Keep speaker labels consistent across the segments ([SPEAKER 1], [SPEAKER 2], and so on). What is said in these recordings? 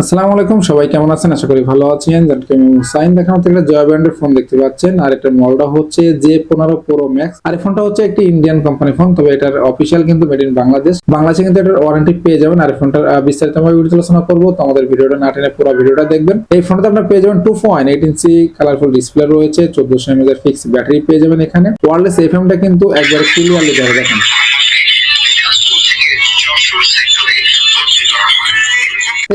[SPEAKER 1] আসসালামু আলাইকুম, সবাই কেমন আছেন? আশা করি ভালো আছেন। সাইন দেখানো থেকে জয় ব্র্যান্ডের ফোন দেখতে পাচ্ছেন। আর একটা মডেলটা হচ্ছে জে পনেরো প্রো ম্যাক্স আর ফোনটা হচ্ছে একটি ইন্ডিয়ান কোম্পানি ফোন তবে এটার অফিসিয়াল কিন্তু মেড ইন বাংলাদেশ বাংলাদেশে কিন্তু এটার ওয়ারেন্টি পেয়ে যাবেন। আর ফোনটার বিস্তারিত আমরা ভিডিও আলোচনা করব। তো আমাদের ভিডিওটা না টেনে পুরো ভিডিওটা দেখবেন। এই ফোনটা আপনার পেয়ে যাবেন two point eight inch colourful display রয়েছে। চোদ্দশো এমএজ এর ফিক্স ব্যাটারি পেয়ে যাবেন এখানে। ওয়ারলেস এফএমটা কিন্তু একবার ক্লিয়ারলি যাবে দেখেন।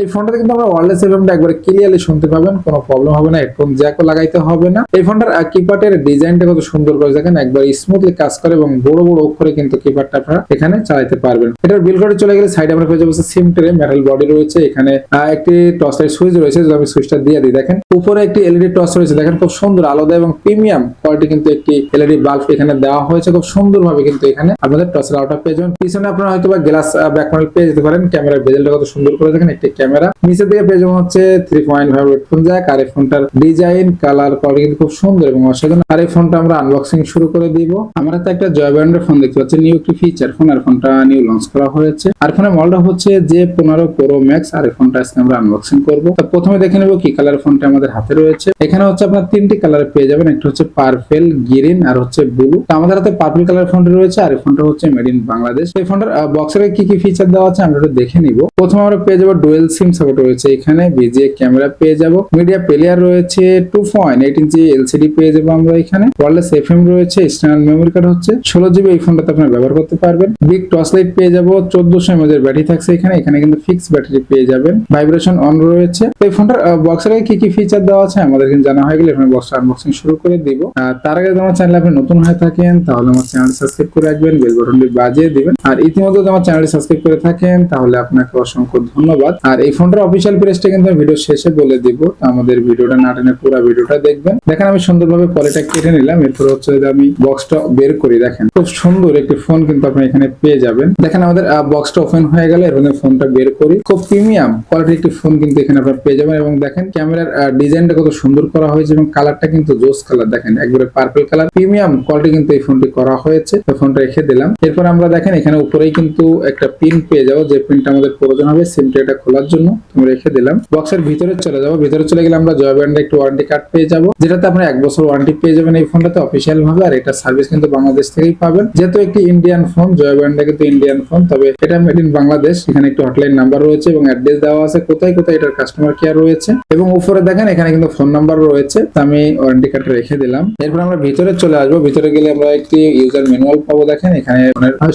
[SPEAKER 1] এই ফোনটাতে কিন্তু আমরা ওয়ারলেস এফএমটা একবার ক্লিয়ারলি শুনতে পাবেন, কোনো প্রবলেম হবে না হেডফোন জ্যাকও লাগাইতে হবে না। এই ফোনটার কিপ্যাডের ডিজাইনটা কত সুন্দর করে দেখেন, একবার স্মুথলি কাজ করে এবং বড় বড় অক্ষরে কিন্তু কিপ্যাডটা আপনারা এখানে চালাতে পারবেন। এটার বিল করে চলে গেলে সাইডে আমরা পেয়ে যাব সিম ট্রে মেটাল বডি রয়েছে, এখানে একটি টর্চ লাইট সুইচ রয়েছে, যদি আমি সুইচটা দিয়ে দিই, দেখেন। উপরে একটি এলইডি টর্চ রয়েছে, দেখেন খুব সুন্দর আলাদা এবং প্রিমিয়াম কোয়ালিটি কিন্তু একটি এলইডি বাল্ব এখানে দেওয়া হয়েছে, খুব সুন্দর ভাবে কিন্তু এখানে আপনাদের টর্চের আউটটা পেয়ে যাবেন। পিছনে আপনারা হয়তো বা গ্লাস ব্যাক প্যানেল পেয়ে যেতে পারেন ক্যামেরার বেজেলটা কত সুন্দর করে দেখেন, একটি ক্যামেরা। নিচে দিকে পেয়ে যাবেন হচ্ছে three point five headphone jack আর এই ফোনটার ডিজাইন কালার কোয়ালিটি কিন্তু খুব সুন্দর এবং অসাধারণ। আর এই ফোনটা আমরা আনবক্সিং শুরু করে দিব। আমরা তো একটা জয় ব্র্যান্ডের ফোন দেখতে পাচ্ছি নিউ একটি ফিচার ফোন আর ফোনটা নিউ লঞ্চ করা হয়েছে। আর ফোনের মডেলটা হচ্ছে যে পনেরো প্রো ম্যাক্স আর এই ফোনটা আজকে আমরা আনবক্সিং করব। প্রথমে দেখে নেব কি কালার ফোনটা আমাদের হাতে রয়েছে। এখানে হচ্ছে আপনার তিনটি কালার পেয়ে যাবেন, একটা হচ্ছে পার্পেল গ্রিন আর হচ্ছে ব্লু তো আমাদের হাতে পার্পল কালার ফোনটা রয়েছে, আর এই ফোনটা হচ্ছে মেড ইন বাংলাদেশ এই ফোনটার বক্সের কি কি ফিচার দেওয়া আছে, আমরা একটু দেখে নিব। প্রথমে আমরা পেয়ে যাব ডুয়েল সিম সাপোর্ট রয়েছে এখানে ভিজিএ ক্যামেরা পেয়ে যাব। মিডিয়া প্লেয়ার রয়েছে two point eight inch LCD পেয়ে যাব আমরা এখানে। ওয়ারলেস এফএম রয়েছে এক্সটার্নাল মেমোরি কার্ড হচ্ছে। ষোলো জিবি এই ফোনটাতে আপনারা ব্যবহার করতে পারবেন। বিগ টর্চ লাইট পেয়ে যাব, চোদ্দশো এর ব্যাটারি থাকছে এখানে। এখানে কিন্তু ফিক্স ব্যাটারি পেয়ে যাবেন। ভাইব্রেশন অন রয়েছে। তো এই ফোনটার বক্সের কি কি ফিচার দেওয়া আছে আমাদের কিন্তু জানা হয়ে গেলে এখানে বক্স আনবক্সিং শুরু করে দিব। আর তার আগে আমার চ্যানেল আপনি নতুন হয়ে থাকেন, তাহলে আমার চ্যানেল সাবস্ক্রাইব করে রাখবেন বেল বাটনটি বাজিয়ে দিবেন। আর ইতিমধ্যে আমার চ্যানেল সাবস্ক্রাইব করে থাকেন, তাহলে আপনাকে অসংখ্য ধন্যবাদ। আর এই ফোনটার অফিসিয়াল প্রেসটা কিন্তু আমি ভিডিও শেষে বলে দিব। আমাদের ভিডিওটা না টেনে পুরো ভিডিওটা দেখবেন। দেখেন, আমি সুন্দরভাবে পলিটা কেটে নিলাম। এরপর হচ্ছে যদি আমি বক্সটা বের করি, দেখেন। খুব সুন্দর একটি ফোন কিন্তু আপনি এখানে পেয়ে যাবেন। দেখেন, আমাদের বক্সটা ওপেন হয়ে গেলে। এর মধ্যে ফোনটা বের করি। খুব প্রিমিয়াম কোয়ালিটির একটি ফোন কিন্তু এখানে আপনারা পেয়ে যাবেন। এবং দেখেন ক্যামেরার ডিজাইনটা কত সুন্দর করা হয়েছে এবং কালারটা কিন্তু জোস কালার দেখেন, একবারে পার্পল কালার প্রিমিয়াম কোয়ালিটি কিন্তু এই ফোনটি করা হয়েছে। তো ফোনটা রেখে দিলাম। এরপর আমরা দেখেন, এখানে উপরেই কিন্তু একটা পিন পেয়ে যাব। যে পিনটা আমাদের প্রয়োজন হবে সিমটা এটা খোলার জন্য তুমি রেখে দিলাম। বক্সের ভিতরে চলে যাব। ভিতরে চলে গেলে আমরা জয় ব্র্যান্ডের একটি ওয়ারেন্টি কার্ড পেয়ে যাব। যেটাতে আপনার এক বছর ওয়ারেন্টি পেয়ে যাবেন এই ফোনটাতে অফিসিয়াল ভাবে আর এটা সার্ভিস কিন্তু বাংলাদেশ থেকেই পাবেন। যেহেতু একটি ইন্ডিয়ান ফোন জয় ব্র্যান্ডটা কিন্তু ইন্ডিয়ান ফোন তবে এটা মেড ইন বাংলাদেশ। এখানে একটি হটলাইন নাম্বার রয়েছে এবং অ্যাড্রেস দেওয়া আছে। কোথায় কোথায় এটার কাস্টমার কেয়ার রয়েছে। এবং উপরে দেখেন, এখানে কিন্তু ফোন নাম্বার রয়েছে। আমি ওয়ারেন্টি কার্ডটা রেখে দিলাম। এরপর আমরা ভিতরে চলে আসব। ভিতরে গেলে আমরা একটি ইউজার ম্যানুয়াল পাবো দেখেন। এখানে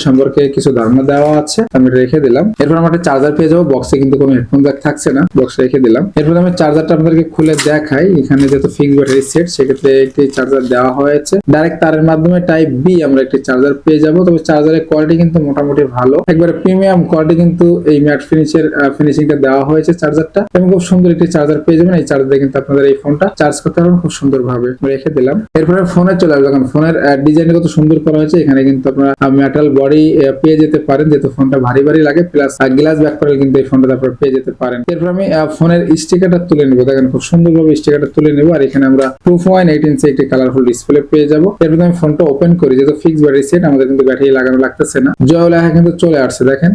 [SPEAKER 1] সম্পর্কে কিছু ধারণা দেওয়া আছে। আমি রেখে দিলাম। এরপর আমরা একটা চার্জার পেয়ে যাব। বক্সে কিন্তু কোনো জ্যাক থাকছে না বক্সে রেখে দিলাম। এরপর আমি চার্জারটা আপনাদেরকে খুলে দেখাই। এখানে যেহেতু ফিক্স ব্যাটারি সেট সেক্ষেত্রে একটি চার্জার দেওয়া হয়েছে। ডাইরেক্ট তারের মাধ্যমে টাইপ বি আমরা একটি চার্জার পেয়ে যাব। তবে চার্জারের কোয়ালিটি কিন্তু মোটামুটি ভালো। একবারে প্রিমিয়াম কোয়ালিটি কিন্তু এই ম্যাট ফিনিশের ফিনিশিংটা দেওয়া হয়েছে চার্জারটা এবং খুব সুন্দর একটি চার্জার পেয়ে যাবেন। এই চার্জারে কিন্তু আপনাদের এই ফোনটা চার্জ করতে পারবেন খুব সুন্দর ভাবে রেখে দিলাম। এরপরে ফোনে চলে আসবে। দেখুন ফোনের ডিজাইন কত সুন্দর করা হয়েছে। এখানে কিন্তু আপনারা মেটাল বডি পেয়ে যেতে পারেন। যেহেতু ফোনটা ভারী ভারী লাগে প্লাস গ্লাস ব্যাক প্যানেল কিন্তু এই ফোনটা আপনারা পেয়ে যেতে পারেন। এরপর আমি ফোনের স্টিকারটা তুলে নেব। দেখেন খুব সুন্দরভাবে স্টিকারটা তুলে নেব। আর এখানে আমরা টু পয়েন্ট এইট ইঞ্চি একটি কালারফুল ডিসপ্লে পেয়ে যাব। এরপর আমি ফোনটা ওপেন করি। যেহেতু ফিক্স ব্যাটারি সেট আমাদের কিন্তু ব্যাটারি লাগানো লাগতেছে না। জয় লেখা কিন্তু চলে আসছে, দেখেন।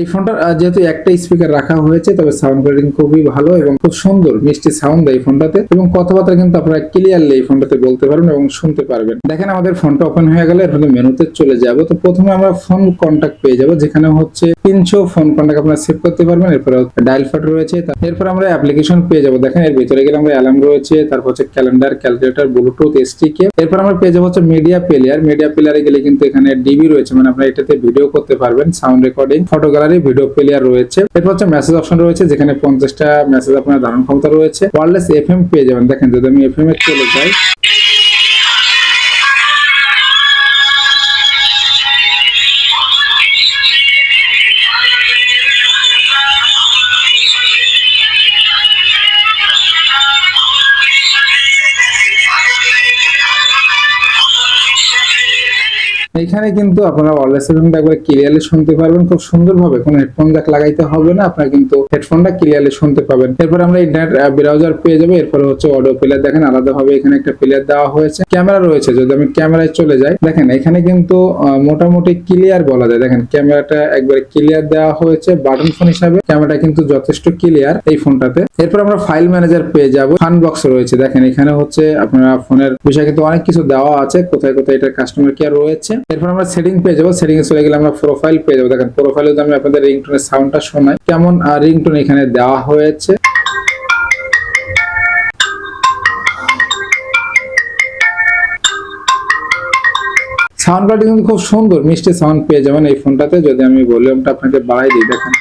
[SPEAKER 1] এই ফোনটার যেহেতু একটা স্পিকার রাখা হয়েছে, তবে সাউন্ড কোয়ালিটি খুবই ভালো এবং খুব সুন্দর, মিষ্টি সাউন্ড এই ফোনটাতে এবং কথাবার্তা কিন্তু আপনারা ক্লিয়ারলি এই ফোনটাতে বলতে পারবেন এবং শুনতে পারবেন। দেখেন আমাদের ফোনটা ওপেন হয়ে গেলে এর মেনুতে চলে যাব। তো প্রথমে আমরা ফোন কন্ট্যাক্ট পেয়ে যাব, যেখানে হচ্ছে তিনশো ফোন কন্ট্যাক্ট আপনারা সেভ করতে পারবেন। এরপরে ডায়াল ফাট রয়েছে এরপর আমরা অ্যাপ্লিকেশন পেয়ে যাব। দেখেন এর ভিতরে গেলে আমরা অ্যালার্ম রয়েছে, তারপর হচ্ছে ক্যালেন্ডার ক্যালকুলেটর ব্লুটুথ এসটিকে এরপর আমরা পেয়ে যাব হচ্ছে মিডিয়া প্লেয়ার মিডিয়া প্লেয়ারে গেলে কিন্তু এখানে ডিবি রয়েছে মানে আপনারা এটাতে ভিডিও করতে পারবেন sound recording photo gallery video player রয়েছে। এরপর হচ্ছে মেসেজ অপশন রয়েছে, যেখানে পঞ্চাশটা মেসেজ আপনার ধারণ ক্ষমতা রয়েছে। ওয়ারলেস এফএম পেয়ে যাবেন। দেখেন, যদি আমি এফএম এ চলে যাই এখানে কিন্তু আপনারা ওয়ারলেস এফএমটা একবার ক্লিয়ারলি শুনতে পারবেন। খুব সুন্দরভাবে কোনো হেডফোন জ্যাক লাগাইতে হবে না, আপনারা কিন্তু হেডফোনটা ক্লিয়ারলি শুনতে পাবেন। এরপর আমরা ইন্টারনেট ব্রাউজার পেয়ে যাব। এরপরে হচ্ছে অডিও প্লেয়ার দেখেন, আলাদাভাবে এখানে একটা প্লেয়ার দেওয়া হয়েছে। ক্যামেরা রয়েছে, যদি আমি ক্যামেরায় চলে যাই। দেখেন, এখানে কিন্তু মোটামুটি ক্লিয়ার বলা যায়। দেখেন ক্যামেরাটা একবারে ক্লিয়ার দেওয়া হয়েছে বাটন ফোন হিসাবে। ক্যামেরাটা কিন্তু যথেষ্ট ক্লিয়ার এই ফোনটাতে এরপর আমরা ফাইল ম্যানেজার পেয়ে যাব। ফান বক্স রয়েছে। দেখেন, এখানে হচ্ছে আপনারা ফোনের বিষয়ে কিন্তু অনেক কিছু দেওয়া আছে। কোথায় কোথায় এটা কাস্টমার কেয়ার রয়েছে। এরপর আমরা সেটিং পেয়ে যাব সেটিং এ চলে গেলে আমরা প্রোফাইল পেয়ে যাব। দেখেন প্রোফাইলে আমি আপনাদের রিংটোনের সাউন্ডটা শোনাই। কেমন রিংটোন এখানে দেওয়া হয়েছে? সাউন্ড কোয়ালিটি কিন্তু খুব সুন্দর, মিষ্টি সাউন্ড পেয়ে যাবেন এই ফোনটাতে যদি আমি ভলিউমটা আপনাকে বাড়াই দিই, দেখেন।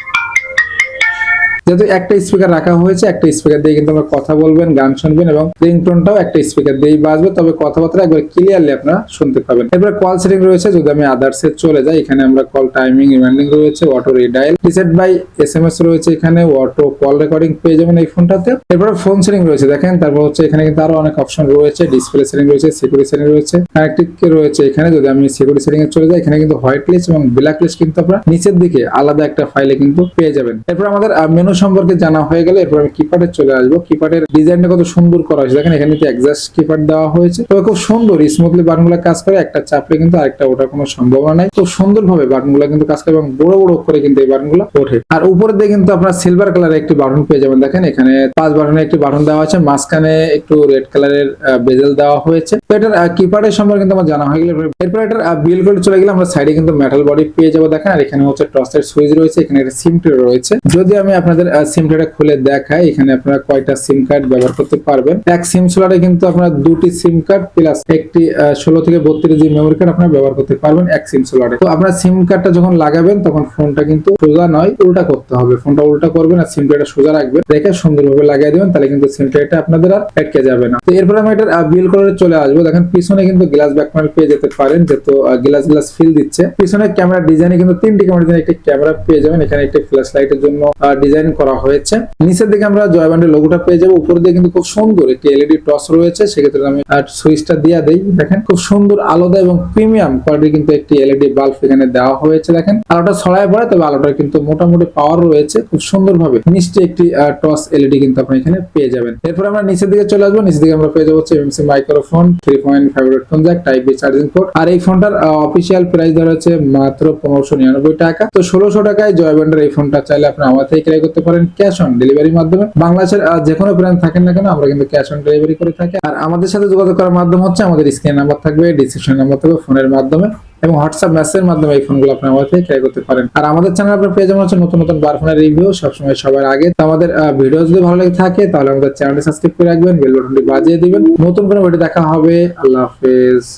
[SPEAKER 1] যেহেতু একটা স্পিকার রাখা হয়েছে, একটা স্পিকার দিয়ে কিন্তু আমরা কথা বলবেন, গান শুনবেন এবং রিংটোনটাও একটা স্পিকার দিয়েই বাজবে। তবে কথাবার্তা একবার ক্লিয়ারলি আপনারা শুনতে পাবেন। এরপরে কল সেটিং রয়েছে, যদি আমি আদার্স চলে যাই, এখানে আমরা কল টাইমিং রিমাইন্ডিং রয়েছে auto redial reset by S M S রয়েছে এখানে অটো কল রেকর্ডিং পেয়ে যাবেন এই ফোনটাতে। এরপরে ফোন সেটিং রয়েছে, দেখেন, তারপর হচ্ছে এখানে কিন্তু আরও অনেক অপশন রয়েছে ডিসপ্লে সেটিং রয়েছে সিকিউরিটি সেটিং রয়েছে কানেক্টিভ রয়েছে এখানে, যদি আমি সিকিউরিটি সেটিং এ চলে যাই, এখানে কিন্তু হোয়াইট লিস্ট এবং ব্ল্যাক লিস্ট কিন্তু আপনারা নিচের দিকে আলাদা একটা ফাইলে কিন্তু পেয়ে যাবেন। এরপর আমাদের মেনু সম্পর্কে জানা হয়ে গেলে এরপর আমি কিপ্যাডে চলে আসব। কিপ্যাডের ডিজাইনটা কত সুন্দর করা হয়েছে। দেখেন, এখানে কিন্তু এক্সাস্ট কিপ্যাড দেওয়া হয়েছে। তবে খুব সুন্দর স্মুথলি বাটনগুলো কাজ করে, একটা চাপলে কিন্তু আরেকটা ওঠার কোনো সম্ভাবনা নাই। খুব সুন্দরভাবে বাটনগুলো কিন্তু কাজ করে এবং বড় বড় করে কিন্তু এই বাটনগুলো ওঠে। আর উপরে দিয়ে কিন্তু আপনার সিলভার কালারের একটি বাটন পেয়ে যাবেন। দেখেন, এখানে পাঁচ বাটনের একটি বাটন দেওয়া আছে। মাঝখানে একটু রেড কালারের বেজেল দেওয়া হয়েছে। তো এটার কিপ্যাডের সম্পর্কে কিন্তু আমার জানা হয়ে গেলে এরপর এটার বিল করে চলে গেলে আমরা সাইডে কিন্তু মেটাল বডি পেয়ে যাব। দেখেন, আর এখানে হচ্ছে টসের সুইচ রয়েছে। এখানে একটা সিম ট্রে রয়েছে। যদি আমি আপনাদের সিম ট্রেটা খুলে দেখাই এখানে আপনারা কয়টা সিম কার্ড ব্যবহার করতে পারবেন। এক সিম স্লটে কিন্তু আপনারা দুটি সিম কার্ড প্লাস একটি ষোলো থেকে বত্রিশ জি মেমোরি কার্ড আপনারা ব্যবহার করতে পারবেন এক সিম স্লটে তো আপনার সিম কার্ডটা যখন লাগাবেন, তখন ফোনটা কিন্তু সোজা নয়, উল্টা করতে হবে। ফোনটা উল্টা করবেন আর সিম ট্রেটা সোজা রাখবেন। রেখে সুন্দরভাবে লাগিয়ে দেবেন, তাহলে কিন্তু সিম ট্রেটা আপনাদের আর আটকে যাবে না। তো এরপর আমি এটার বিল করে চলে আসব। দেখেন, পিছনে কিন্তু গ্লাস ব্যাক প্যানেল পেয়ে যেতে পারেন, যেহেতু গ্লাস গ্লাস ফিল দিচ্ছে। পিছনে ক্যামেরা ডিজাইনে কিন্তু তিনটি ক্যামেরা ডিজাইন একটি ক্যামেরা পেয়ে যাবেন। এখানে একটি ফ্ল্যাশ লাইটের জন্য ডিজাইন করা হয়েছে। নিচের দিকে আমরা জয় ব্যান্ডের লোগোটা পেয়ে যাব। উপর দিয়ে কিন্তু খুব সুন্দর একটি এলইডি টস রয়েছে। সেক্ষেত্রে আমি সুইচটা দিয়ে দেই। দেখেন, খুব সুন্দর আলাদা এবং প্রিমিয়াম কোয়ালিটি কিন্তু একটি এলইডি বাল্ব এখানে দেওয়া হয়েছে। দেখেন, আলোটা ছড়ায় পড়ে, তবে আলোটার কিন্তু মোটামুটি পাওয়ার রয়েছে খুব সুন্দরভাবে। মিষ্টি একটি টস এলইডি কিন্তু আপনি এখানে পেয়ে যাবেন। এরপর আমরা নিচের দিকে চলে আসব। নিচের দিকে আমরা পেয়ে যাব হচ্ছে MC microphone three point five headphone jack type B charging port আর এই ফোনটার অফিসিয়াল প্রাইস ধরা হচ্ছে মাত্র পনেরোশো নিরানব্বই টাকা। তো ষোলোশো টাকায় জয় ব্যান্ডের এই ফোনটা চাইলে আপনি আমার থেকে ক্রয় করতে পারেন ক্যাশ অন ডেলিভারির মাধ্যমে। বাংলাদেশের যে কোনো ব্র্যান্ড থাকেন না কেন, আমরা কিন্তু ক্যাশ অন ডেলিভারি করে থাকি। আর আমাদের সাথে যোগাযোগ করার মাধ্যম হচ্ছে আমাদের স্ক্রিন নাম্বার থাকবে ডিসক্রিপশন নাম্বার থাকবে ফোনের মাধ্যমে। এবং হোয়াটসঅ্যাপ মেসেজের মাধ্যমে এই ফোনগুলো আপনি আমাদের থেকে ক্রয় করতে পারেন। আর আমাদের চ্যানেল আপনার পেয়ে যাবেন হচ্ছে নতুন নতুন বার ফোনের রিভিউ সবসময় সবার আগে। তো আমাদের ভিডিও যদি ভালো লাগে থাকে, তাহলে আমাদের চ্যানেলটি সাবস্ক্রাইব করে রাখবেন বেল বাটনটি বাজিয়ে দিবেন। নতুন কোনো ভিডিও দেখা হবে, আল্লাহ হাফেজ।